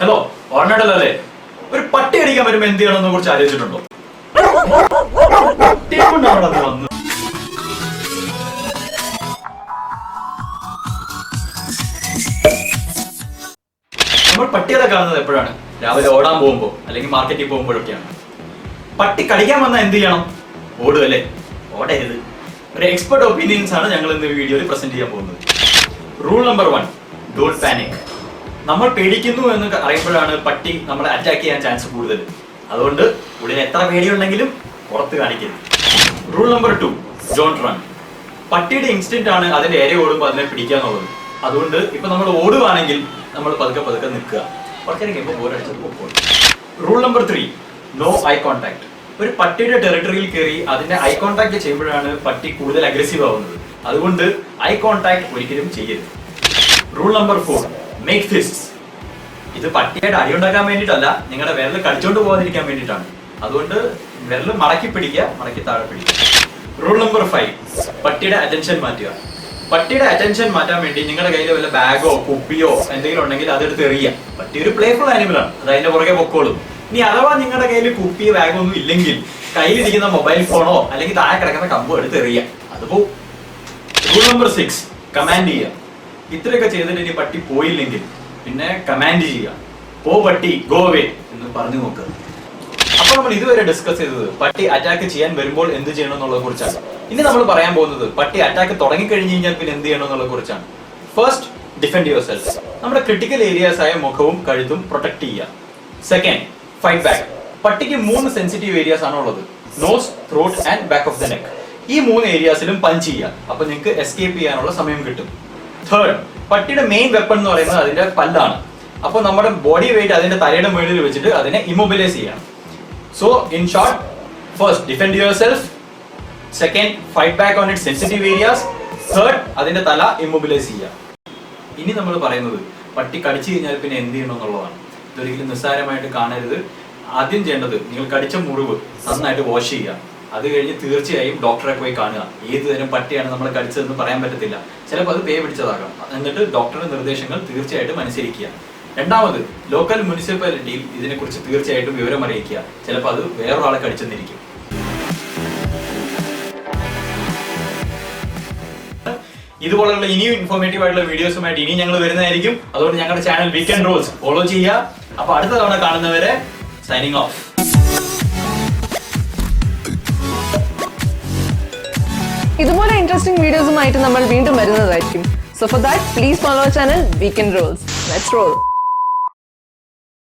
Hello ഓർമ്മയുണ്ടല്ലേ ഒരു പട്ടി അടിക്കാൻ വരുമ്പോ എന്ത് ചെയ്യണമെന്ന് കുറിച്ച് ആലോചിച്ചിട്ടുണ്ടോ? പട്ടിയെ നമ്മൾ പട്ടികളെ കാണുന്നത് എപ്പോഴാണ്? രാവിലെ ഓടാൻ പോകുമ്പോൾ അല്ലെങ്കിൽ മാർക്കറ്റിൽ പോകുമ്പോഴൊക്കെയാണ്. പട്ടി കടിക്കാൻ വന്നാൽ എന്ത് ചെയ്യണം? ഓടുമല്ലേ ഓടരുത്. ഒരു എക്സ്പെർട്ട് ഒപ്പീനിയൻസ് ആണ് ഞങ്ങൾ ഇന്ന് വീഡിയോയിൽ പ്രസന്റ് ചെയ്യാൻ പോകുന്നത്. Rule number one don't panic നമ്മൾ പേടിക്കുന്നു എന്ന് അറിയുമ്പോഴാണ് പട്ടി നമ്മളെ അറ്റാക്ക് ചെയ്യാൻ ചാൻസ് കൂടുതൽ. അതുകൊണ്ട് ഉള്ളിന് എത്ര പേടിയുണ്ടെങ്കിലും പുറത്ത് കാണിക്കരുത്. Rule number two don't run പട്ടിയുടെ ഇൻസ്റ്റന്റ് ആണ് അതിന്റെ ഏരെ ഓടുമ്പോൾ അതിനെ പിടിക്കാന്നുള്ളത് അതുകൊണ്ട് ഇപ്പൊ നമ്മൾ ഓടുവാണെങ്കിൽ നമ്മൾ പതുക്കെ പതുക്കെ നിൽക്കുക. കുറച്ചു കഴിയുമ്പോൾ ബോറടിച്ചത് പോകും rule number three no eye contact ഒരു പട്ടിയുടെ ടെറിട്ടറിയിൽ കയറി അതിന്റെ ഐ കോൺടാക്ട് ചെയ്യുമ്പോഴാണ് പട്ടി കൂടുതൽ അഗ്രസീവ് ആവുന്നത്. അതുകൊണ്ട് ഐ കോൺടാക്ട് ഒരിക്കലും ചെയ്യരുത്. Rule number four make fist ഇത് പട്ടിയായിട്ട് അടിയുണ്ടാക്കാൻ വേണ്ടിയിട്ടല്ല നിങ്ങളുടെ വിരൽ കടിച്ചോണ്ട് പോകാതിരിക്കാൻ വേണ്ടിയിട്ടാണ്. അതുകൊണ്ട് വിരൽ മടക്കി പിടിക്കുക മടക്കി താഴെ പിടിക്കുക. റൂൾ നമ്പർ ഫൈവ് പട്ടിയുടെ അറ്റൻഷൻ മാറ്റുക. പട്ടിയുടെ അറ്റൻഷൻ മാറ്റാൻ വേണ്ടി നിങ്ങളുടെ കയ്യിൽ വല്ല ബാഗോ കുപ്പിയോ എന്തെങ്കിലും ഉണ്ടെങ്കിൽ അതെടുത്ത് എറിയാം പട്ടി ഒരു പ്ലേഫുൾ ആനിമലാണ് അത് അതിന്റെ പുറകെ പൊക്കോളും. ഇനി അഥവാ നിങ്ങളുടെ കയ്യിൽ കുപ്പിയോ ബാഗോ ഒന്നും ഇല്ലെങ്കിൽ കയ്യിലിരിക്കുന്ന മൊബൈൽ ഫോണോ അല്ലെങ്കിൽ താഴെ കിടക്കുന്ന കമ്പോ എടുത്ത് എറിയാം അത് പോവും. റൂൾ നമ്പർ സിക്സ് കമാൻഡ് ചെയ്യുക. ഇത്രയൊക്കെ ചെയ്തിട്ട് ഇനി പട്ടി പോയില്ലെങ്കിൽ പിന്നെ കമാൻഡ് ചെയ്യുക. പോ പട്ടി ഗോ അവേ എന്ന് പറഞ്ഞു നോക്കുക അപ്പൊ നമ്മൾ ഇതുവരെ ഡിസ്കസ് ചെയ്തത് പട്ടി അറ്റാക്ക് ചെയ്യാൻ വരുമ്പോൾ എന്ത് ചെയ്യണം എന്നുള്ളത് കുറിച്ചാണ്. ഇനി നമ്മൾ പറയാൻ പോകുന്നത് പട്ടി അറ്റാക്ക് തുടങ്ങി കഴിഞ്ഞു കഴിഞ്ഞാൽ പിന്നെ എന്ത് ചെയ്യണം എന്നുള്ള കുറിച്ചാണ്. ഫസ്റ്റ് ഡിഫെൻഡ് യുവർ സെൽഫ് നമ്മുടെ ക്രിട്ടിക്കൽ ഏരിയാസ് ആയ മുഖവും കഴുത്തും പ്രൊട്ടക്ട് ചെയ്യുക. സെക്കൻഡ് ഫൈറ്റ് ബാക്ക് പട്ടിക്ക് മൂന്ന് സെൻസിറ്റീവ് ഏരിയാസ് ആണ് ഉള്ളത്. Nose throat and back of the neck ഈ മൂന്ന് ഏരിയാസിലും പഞ്ച് ചെയ്യുക. അപ്പൊ നിങ്ങൾക്ക് എസ്കേപ്പ് ചെയ്യാനുള്ള സമയം കിട്ടും. തേർഡ് പട്ടിയുടെ മെയിൻ വെപ്പൺ എന്ന് പറയുന്നത് അതിന്റെ പല്ലാണ്. അപ്പോൾ നമ്മുടെ ബോഡി വെയിറ്റ് അതിന്റെ തലയുടെ മുകളിൽ വെച്ചിട്ട് അതിനെ ഇമൊബിലൈസ് ചെയ്യണം. So in short first defend yourself second fight back on it sensitive areas third അതിന്റെ തല ഇമൊബിലൈസ് ചെയ്യുക. ഇനി നമ്മൾ പറയുന്നത് പട്ടി കടിച്ചു കഴിഞ്ഞാൽ പിന്നെ എന്ത് ചെയ്യണം എന്നുള്ളതാണ്. ഇതൊരിക്കലും നിസ്സാരമായിട്ട് കാണരുത്. ആദ്യം ചെയ്യേണ്ടത് നിങ്ങൾ കടിച്ച മുറിവ് നന്നായിട്ട് വാഷ് ചെയ്യുക. അത് കഴിഞ്ഞ് തീർച്ചയായും ഡോക്ടറെ പോയി കാണുക. ഏത് തരം പട്ടിയാണ് നമ്മൾ കടിച്ചതെന്ന് പറയാൻ പറ്റത്തില്ല. ചിലപ്പോൾ അത് പേ പിടിച്ചതാകാം. എന്നിട്ട് ഡോക്ടറുടെ നിർദ്ദേശങ്ങൾ തീർച്ചയായിട്ടും അനുസരിക്കുക. രണ്ടാമത് ലോക്കൽ മുനിസിപ്പാലിറ്റിയിൽ ഇതിനെക്കുറിച്ച് തീർച്ചയായിട്ടും വിവരം അറിയിക്കുക. ചിലപ്പോൾ അത് വേറൊരാളെ കടിച്ചെന്നിരിക്കും. ഇതുപോലുള്ള ഇനിയും ഇൻഫോർമേറ്റീവ് ആയിട്ടുള്ള വീഡിയോസുമായിട്ട് ഇനി ഞങ്ങൾ വരുന്നതായിരിക്കും. അതുകൊണ്ട് ഞങ്ങളുടെ ചാനൽ വീക്കെൻഡ് റോൾസ് ഫോളോ ചെയ്യുക. അപ്പൊ അടുത്ത തവണ കാണുന്നവരെ സൈനിങ് ഓഫ് ഇതുപോലെ ഇൻട്രസ്റ്റിംഗ് വീഡിയോസുമായിട്ട് നമ്മൾ വീണ്ടും വരുന്നതായിരിക്കും. So for that please follow channel weekend rolls let's roll